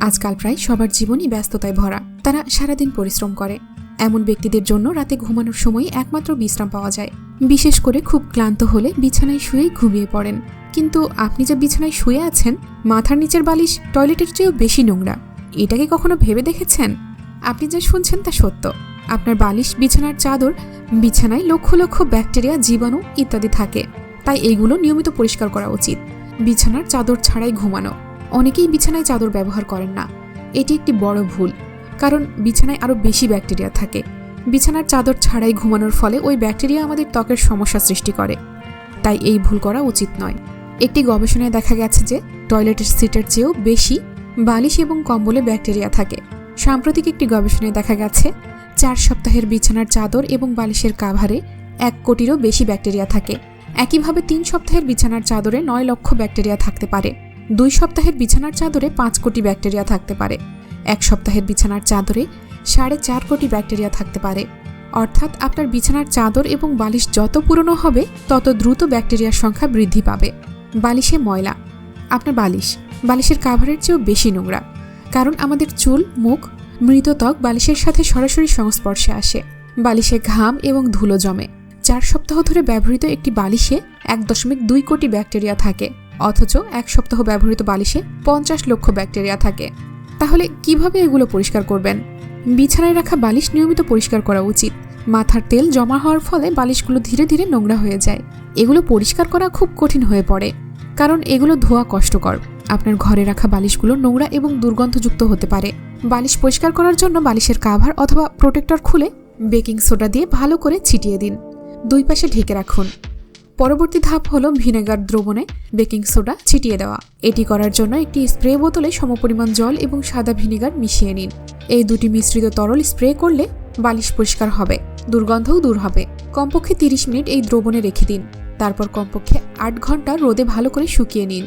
আজকাল প্রায় সবার জীবনই ব্যস্ততায় ভরা। তারা সারাদিন পরিশ্রম করে। এমন ব্যক্তিদের জন্য রাতে ঘুমানোর সময় একমাত্র বিশ্রাম পাওয়া যায়। বিশেষ করে খুব ক্লান্ত হলে বিছানায় শুয়েই ঘুমিয়ে পড়েন। কিন্তু আপনি যে বিছানায় শুয়ে আছেন, মাথার নিচের বালিশ টয়লেটের চেয়েও বেশি নোংরা। এটাকে কখনো ভেবে দেখেছেন? আপনি যা শুনছেন তা সত্য। আপনার বালিশ, বিছানার চাদর, বিছানায় লক্ষ লক্ষ ব্যাকটেরিয়া, জীবাণু ইত্যাদি থাকে। তাই এইগুলো নিয়মিত পরিষ্কার করা উচিত। বিছানার চাদর ছাড়াই ঘুমানো। অনেকেই বিছানায় চাদর ব্যবহার করেন না। এটি একটি বড় ভুল, কারণ বিছানায় আরও বেশি ব্যাকটেরিয়া থাকে। বিছানার চাদর ছাড়াই ঘুমানোর ফলে ওই ব্যাকটেরিয়া আমাদের ত্বকের সমস্যা সৃষ্টি করে। তাই এই ভুল করা উচিত নয়। একটি গবেষণায় দেখা গেছে যে টয়লেটের সিটের চেয়েও বেশি বালিশ এবং কম্বলে ব্যাকটেরিয়া থাকে। সাম্প্রতিক একটি গবেষণায় দেখা গেছে, চার সপ্তাহের বিছানার চাদর এবং বালিশের কাভারে এক কোটিরও বেশি ব্যাকটেরিয়া থাকে। একইভাবে তিন সপ্তাহের বিছানার চাদরে নয় লক্ষ ব্যাকটেরিয়া থাকতে পারে। দুই সপ্তাহের বিছানার চাদরে পাঁচ কোটি ব্যাকটেরিয়া থাকতে পারে। এক সপ্তাহের বিছানার চাদরে সাড়ে চার কোটি ব্যাকটেরিয়া থাকতে পারে। অর্থাৎ আপনার বিছানার চাদর এবং বালিশ যত পুরনো হবে, তত দ্রুত ব্যাকটেরিয়ার সংখ্যা বৃদ্ধি পাবে। বালিশে ময়লা। আপনার বালিশ। বালিশের কাভারের চেয়েও বেশি নোংরা। কারণ আমাদের চুল, মুখ, মৃত ত্বক বালিশের সাথে সরাসরি সংস্পর্শে আসে। বালিশে ঘাম এবং ধুলো জমে। চার সপ্তাহ ধরে ব্যবহৃত একটি বালিশে এক দশমিক দুই কোটি ব্যাকটেরিয়া থাকে। অথচ এক সপ্তাহ ব্যবহৃত বালিশে পঞ্চাশ লক্ষ ব্যাকটেরিয়া থাকে। তাহলে কীভাবে এগুলো পরিষ্কার করবেন? বিছানায় রাখা বালিশ নিয়মিত পরিষ্কার করা উচিত। মাথার তেল জমা হওয়ার ফলে বালিশগুলো ধীরে ধীরে নোংরা হয়ে যায়। এগুলো পরিষ্কার করা খুব কঠিন হয়ে পড়ে। কারণ এগুলো ধোয়া কষ্টকর। আপনার ঘরে রাখা বালিশগুলো নোংরা এবং দুর্গন্ধযুক্ত হতে পারে। বালিশ পরিষ্কার করার জন্য বালিশের কাভার অথবা প্রোটেক্টর খুলে বেকিং সোডা দিয়ে ভালো করে ছিটিয়ে দিন। দুই পাশে ঢেকে রাখুন। পরবর্তী ধাপ হলো ভিনেগার দ্রবণে বেকিং সোডা ছিটিয়ে দেওয়া। এটি করার জন্য একটি স্প্রে বোতলে সমপরিমাণ জল এবং সাদা ভিনেগার মিশিয়ে নিন। এই দুটি মিশ্রিত তরল স্প্রে করলে বালিশ পরিষ্কার হবে, দুর্গন্ধও দূর হবে। কমপক্ষে তিরিশ মিনিট এই দ্রবণে রেখে দিন। তারপর কমপক্ষে আট ঘণ্টা রোদে ভালো করে শুকিয়ে নিন।